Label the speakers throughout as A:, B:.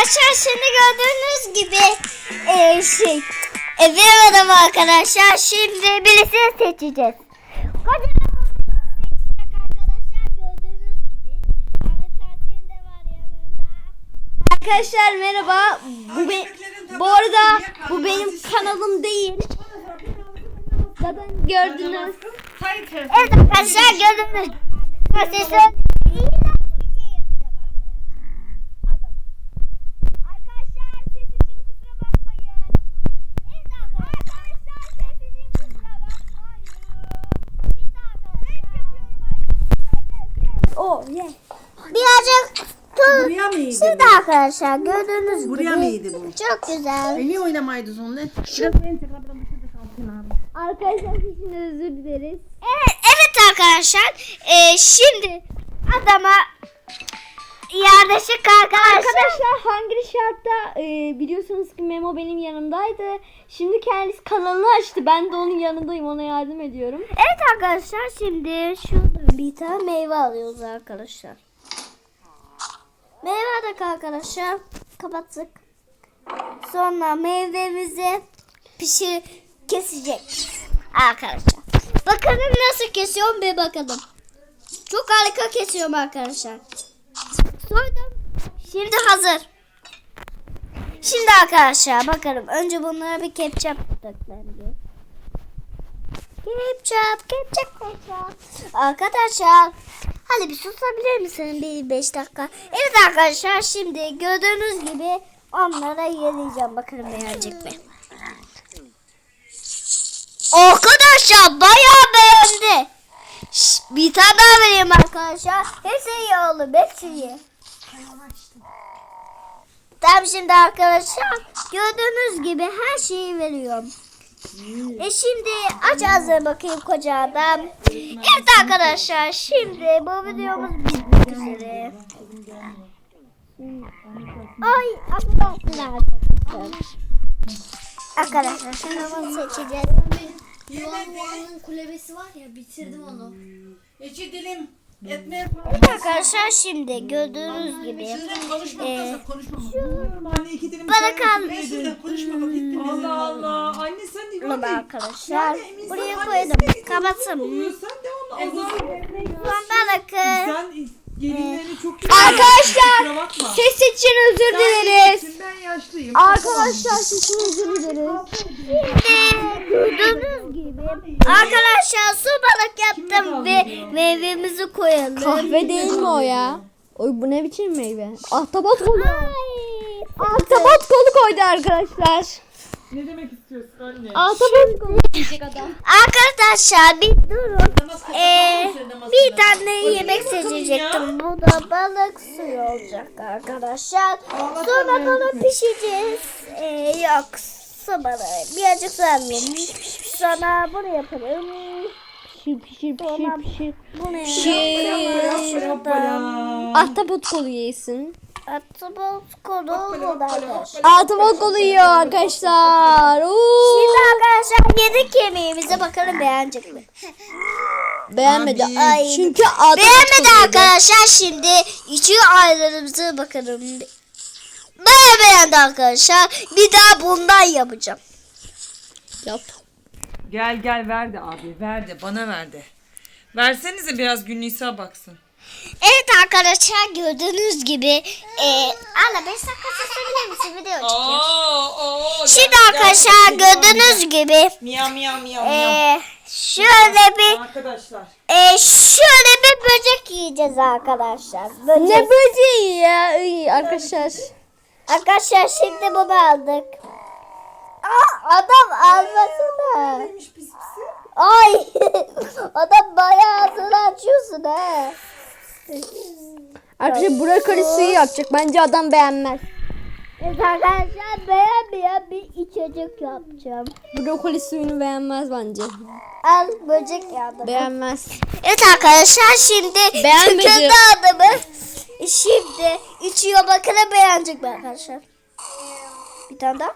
A: arkadaşlar şimdi gördüğünüz gibi e, şey evi aradım arkadaşlar. Şimdi birisini seçeceğiz. Kocaman arkadaşlar gördüğünüz gibi. Ahmet Tatil'in de var yanında.
B: Arkadaşlar merhaba. Bu be- bu arada bu benim kanalım değil. Zaten gördünüz.
A: Evet arkadaşlar. Arkadaşlar Arkadaşlar ses için kusura bakmayın. Evet arkadaşlar ses için kusura bakmayın. Evet arkadaşlar.
B: Oh yeah.
A: Birazcık tuz.
C: Buraya mı yedi
A: Şimdi
C: bu?
A: arkadaşlar gördüğünüz
C: Buraya
A: gibi
C: mı yedi bu?
A: çok güzel.
C: E niye oynamaydı onunla? Biraz beni tekrar bir kalsın abi.
B: Arkadaşlar için özür dileriz.
A: Evet, evet arkadaşlar. Ee, şimdi adama yerleşik arkadaşlar.
B: Arkadaşlar hangi şartta e, biliyorsunuz ki Memo benim yanımdaydı. Şimdi kendisi kanalını açtı. Ben de onun yanındayım. Ona yardım ediyorum.
A: Evet arkadaşlar şimdi şuradan bir tane meyve alıyoruz arkadaşlar. Aldık arkadaşlar. Kapattık. Sonra meyvemizi pişir kesecek arkadaşlar. Bakalım nasıl kesiyorum bir bakalım. Çok harika kesiyorum arkadaşlar. Soydum. Şimdi hazır. Şimdi arkadaşlar bakalım. Önce bunlara bir kepçe yaptık bence. Kepçap, kepçap, kepçap. Arkadaşlar, hadi bir susabilir misin bir 5 dakika? Evet arkadaşlar, şimdi gördüğünüz gibi onlara yeleyeceğim. Bakalım beğenecek mi? Arkadaşlar bayağı beğendi. Şş, bir tane daha vereyim arkadaşlar. Hepsi iyi oldu, hepsi iyi. Tamam şimdi arkadaşlar gördüğünüz gibi her şeyi veriyorum. E şimdi aç ağzını bakayım koca adam. Evet arkadaşlar şimdi bu videomuz bitmek üzere. Ay arkadaşlar. Arkadaşlar şimdi bunu seçeceğiz.
D: Yuvarlanın kulebesi var ya bitirdim onu.
C: İki dilim
A: arkadaşlar şimdi gördüğünüz gibi
C: dilim
A: bana kal.
C: konuşma bakayım. Allah Allah. Anne sen de
A: Bunu arkadaşlar buraya koydum. Kapatsın.
C: Sen de onu Allah'ım.
A: Sonra bakın.
B: Arkadaşlar. Ses için özür dileriz.
C: Şimdi ben yaşlıyım.
B: Arkadaşlar sesin özür dileriz.
A: Şimdi gördüğünüz gibi arkadaşlar su balık yaptım ve meyvemizi koyalım.
B: Kahve değil mi o ya? Oy bu ne biçim meyve? Ahtapot kolu. Ahtapot kolu koydu arkadaşlar.
C: Ne demek istiyorsun anne?
B: Ahtapot kolu yiyecek adam.
A: Arkadaşlar bir durun. Ee, bir tane yemek seçecektim. Bu da balık suyu olacak arkadaşlar. Sonra bunu pişireceğiz. Ee, yok su balığı. Birazcık su Sonra bunu yapalım.
B: Pişir pişir pişir pişir.
A: Bunu
B: Pişir. Ahtapot kolu yesin.
A: Atımız kolu.
B: Ahtapot kolu yiyor arkadaşlar. Oo.
A: Şimdi arkadaşlar yedik yemeğimize bakalım beğenecek mi?
B: Beğenmedi.
A: Ay.
B: Çünkü ahtapot
A: Beğenmedi arkadaşlar şimdi içiyor aylarımıza bakalım. Baya beğendi arkadaşlar. Bir daha bundan yapacağım.
B: Yap.
E: Gel gel verdi abi verdi bana verdi. Versenize biraz Gülnisa baksın.
A: Evet arkadaşlar gördüğünüz gibi e, Ana 5 dakika susabilir misin video çekiyor.
E: oo,
A: Şimdi arkadaşlar gördüğünüz gibi
E: Miyav miyav miyav
A: e,
E: miyav.
A: şöyle bir
E: Arkadaşlar.
A: e, şöyle bir böcek yiyeceğiz arkadaşlar. Böcek.
B: Ne böceği ya Iy, arkadaşlar.
A: Arkadaşlar şimdi bunu aldık. Aa, adam almasana. Ay adam bayağı ağzını açıyorsun ha.
B: Arkadaşlar brokoli suyu yapacak. Bence adam beğenmez.
A: Evet arkadaşlar beğenmeyen bir içecek yapacağım.
B: Brokoli suyunu beğenmez bence.
A: Al böcek yandı.
B: Beğenmez.
A: Evet arkadaşlar şimdi
B: Beğenmedi.
A: tükürdü adamı. Şimdi içiyor bakalım beğenecek mi arkadaşlar? Bir tane daha.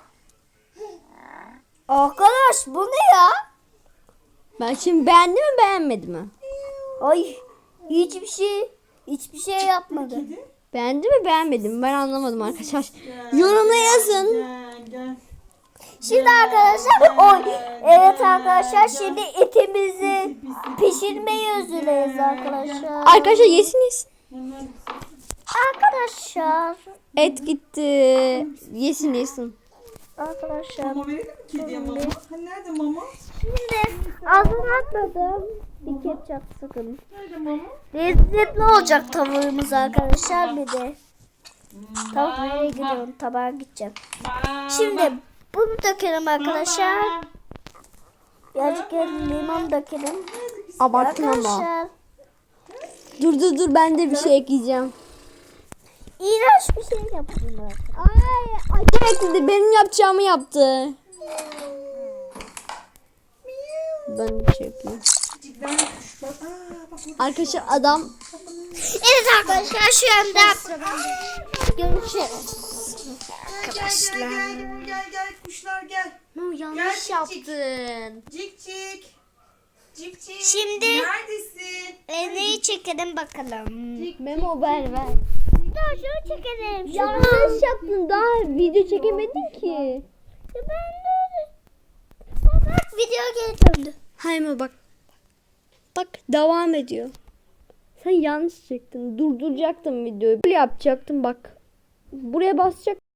A: Arkadaş bu ne ya?
B: Ben şimdi beğendi mi beğenmedi mi?
A: Ay hiçbir şey hiçbir şey yapmadı.
B: Beğendi mi beğenmedi mi? Ben anlamadım arkadaşlar. Yorumla yazın.
A: Şimdi arkadaşlar o evet arkadaşlar şimdi etimizi pişirmeyi özleyiz arkadaşlar.
B: Arkadaşlar yesiniz.
A: Arkadaşlar
B: Et gitti. Yesin yesin.
A: Arkadaşlar
E: Mama verelim mi kediye mama? Hani nerede mama?
A: şimdi ağzına atmadım. Bir ketçap sıkın.
E: Nerede mama?
A: Lezzetli olacak tavuğumuz arkadaşlar bir de. Tavuk nereye gidiyorum? Tabağa gideceğim. Şimdi bunu dökelim arkadaşlar. Birazcık limon dökelim.
B: Abarttın ama.
A: Arkadaşlar.
B: Dur dur dur ben de bir şey ekleyeceğim.
A: İğrenç bir şey yapayım ben.
B: Ay acı ekledi. Benim yapacağımı yaptı. Ben de bir şey yapayım. Arkadaşlar adam
A: Evet arkadaşlar şu anda görüşürüz. Arkadaşlar.
E: Gel gel gel kuşlar gel.
B: yanlış
E: Gel,
B: yaptın.
E: Cik cik. Cik cik.
A: Şimdi-
E: Neredesin?
A: E, neyi çekelim bakalım.
B: Memo ver ver.
A: Dur şunu çekelim. Şunu.
B: Yanlış yaptın. Daha video çekemedin ki.
A: Ya ben de Bak video geri döndü.
B: Hayır bak. Bak devam ediyor. Sen yanlış çektin. Durduracaktın videoyu. Böyle yapacaktın bak. Buraya basacak.